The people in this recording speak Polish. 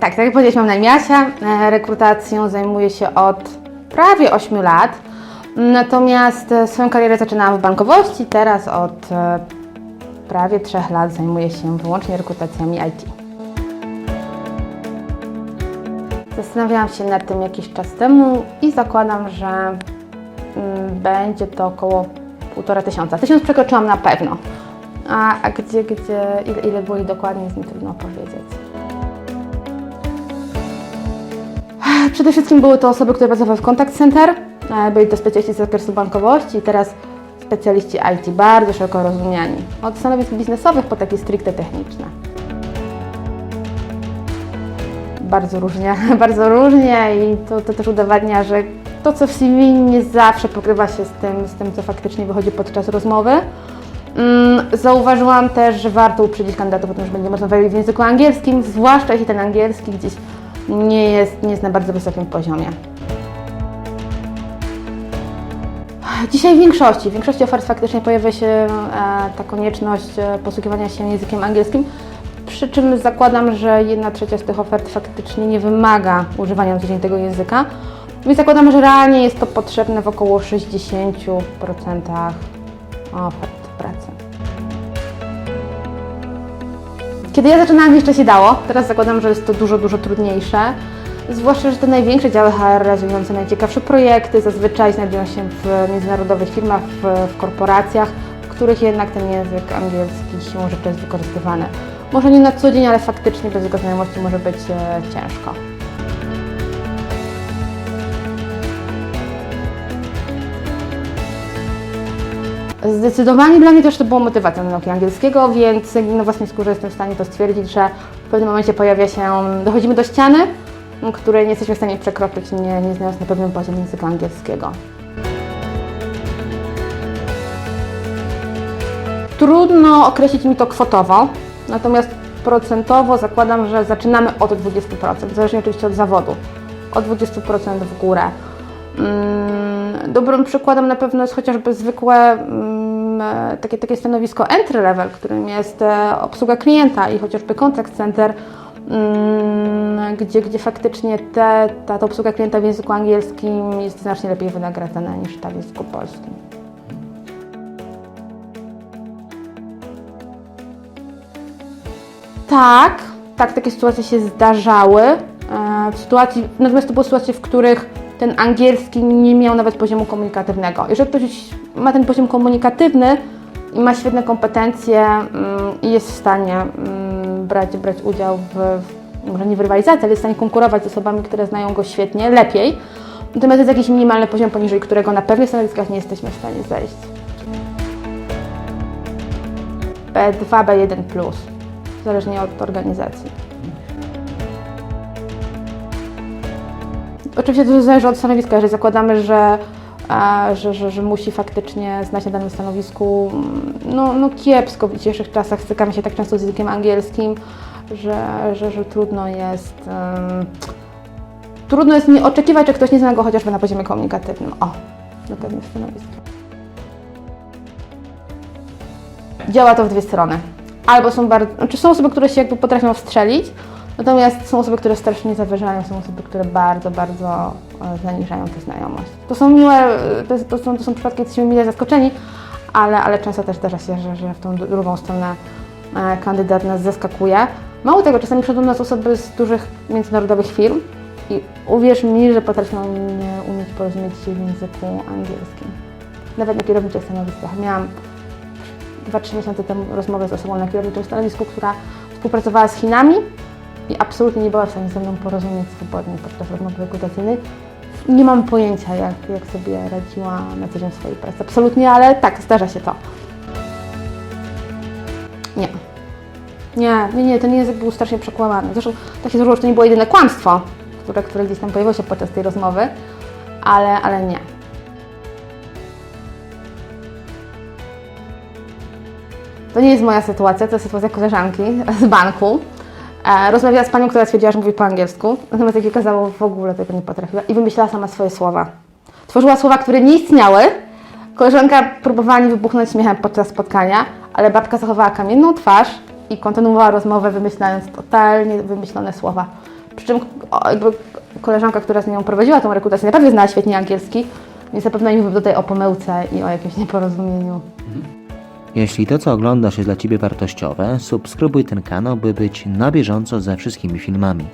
Tak, tak jak powiedziałeś, mam na imię Asia. E, Rekrutacją zajmuję się od prawie 8 lat. Natomiast e, swoją karierę zaczynałam w bankowości, teraz od e, prawie 3 lat zajmuję się wyłącznie rekrutacjami IT. Zastanawiałam się nad tym jakiś czas temu i zakładam, że mm, będzie to około półtora tysiąca. Tysiąc przekroczyłam na pewno. A, a gdzie, gdzie, ile, ile było ich dokładnie, jest mi trudno powiedzieć. Przede wszystkim były to osoby, które pracowały w contact center, e, byli to specjaliści z zakresu bankowości i teraz specjaliści IT, bardzo szeroko rozumiani. Od stanowisk biznesowych po takie stricte techniczne. Bardzo różnie, bardzo różnie i to, to też udowadnia, że to, co w CV nie zawsze pokrywa się z tym, z tym co faktycznie wychodzi podczas rozmowy. Mm, Zauważyłam też, że warto uprzedzić kandydatów o tym, że będziemy rozmawiali w języku angielskim, zwłaszcza jeśli ten angielski gdzieś nie jest, nie jest na bardzo wysokim poziomie. Dzisiaj w większości, w większości ofert faktycznie pojawia się e, ta konieczność e, posługiwania się językiem angielskim, przy czym zakładam, że jedna trzecia z tych ofert faktycznie nie wymaga używania na tego języka, więc zakładam, że realnie jest to potrzebne w około 60% ofert Kiedy ja zaczynałam, jeszcze się dało. Teraz zakładam, że jest to dużo, dużo trudniejsze. Zwłaszcza, że te największe działy HR realizujące najciekawsze projekty zazwyczaj znajdują się w międzynarodowych firmach, w, w korporacjach, w których jednak ten język angielski siłą rzeczy jest wykorzystywany. Może nie na co dzień, ale faktycznie bez jego znajomości może być e, ciężko. Zdecydowanie dla mnie też to było motywacją do nauki angielskiego, więc na własnej skórze jestem w stanie to stwierdzić, że w pewnym momencie pojawia się, dochodzimy do ściany, której nie jesteśmy w stanie przekroczyć, nie, nie znając na pewnym poziomie języka angielskiego. Trudno określić mi to kwotowo, natomiast procentowo zakładam, że zaczynamy od 20%, zależnie oczywiście od zawodu, od 20% w górę. Mm, Dobrym przykładem na pewno jest chociażby zwykłe takie, takie stanowisko entry level, którym jest e, obsługa klienta i chociażby contact center, mm, gdzie, gdzie faktycznie te, ta, ta obsługa klienta w języku angielskim jest znacznie lepiej wynagradzana niż ta w języku polskim. Tak, tak, takie sytuacje się zdarzały. E, W sytuacji, natomiast to były sytuacje, w których ten angielski nie miał nawet poziomu komunikatywnego. Jeżeli ktoś ma ten poziom komunikatywny i ma świetne kompetencje mm, i jest w stanie mm, brać, brać udział w, może nie w rywalizacji, ale jest w stanie konkurować z osobami, które znają go świetnie, lepiej. Natomiast jest jakiś minimalny poziom, poniżej którego na pewnych stanowiskach nie jesteśmy w stanie zejść. B2, B1+, zależnie od organizacji. Oczywiście to zależy od stanowiska. Jeżeli zakładamy, że, a, że, że, że musi faktycznie znać na danym stanowisku, mm, no, no kiepsko w dzisiejszych czasach stykamy się tak często z językiem angielskim, że, że, że trudno jest. em, trudno jest nie oczekiwać, że ktoś nie zna go chociażby na poziomie komunikatywnym. O, na pewnym stanowisku. Działa to w dwie strony. Albo są bardzo, znaczy są osoby, które się jakby potrafią wstrzelić, natomiast są osoby, które strasznie zawyżają, są osoby, które bardzo, bardzo e, zaniżają tę znajomość. To są miłe, e, to, to, są, to są przypadki, jesteśmy mile zaskoczeni, ale, ale często też zdarza się, że, że w tą drugą stronę e, kandydat nas zaskakuje. Mało tego, czasami przychodzą do nas osoby z dużych międzynarodowych firm i uwierz mi, że potrafią nie umieć porozumieć się w języku angielskim. Nawet na kierowniczych stanowiskach. Miałam 2-3 miesiące temu rozmowę z osobą na kierowniczym stanowisku, która współpracowała z Chinami i absolutnie nie była w stanie ze mną porozumieć swobodnie podczas rozmowy rekrutacyjnej. Nie mam pojęcia, jak, jak sobie radziła na co dzień w swojej pracy. Absolutnie, ale tak, zdarza się to. Nie. Nie, nie, nie, ten język był strasznie przekłamany. Zresztą tak się złożyło, że to nie było jedyne kłamstwo, które, które gdzieś tam pojawiło się podczas tej rozmowy, ale, ale nie. To nie jest moja sytuacja, to jest sytuacja koleżanki z banku. E, rozmawiała z panią, która stwierdziła, że mówi po angielsku, natomiast jak się okazało, w ogóle tego nie potrafiła i wymyślała sama swoje słowa. Tworzyła słowa, które nie istniały. Koleżanka próbowała nie wybuchnąć śmiechem podczas spotkania, ale babka zachowała kamienną twarz i kontynuowała rozmowę, wymyślając totalnie wymyślone słowa. Przy czym jakby koleżanka, która z nią prowadziła tą rekrutację, naprawdę znała świetnie angielski, więc na pewno nie mówię tutaj o pomyłce i o jakimś nieporozumieniu. Jeśli to, co oglądasz, jest dla Ciebie wartościowe, subskrybuj ten kanał, by być na bieżąco ze wszystkimi filmami.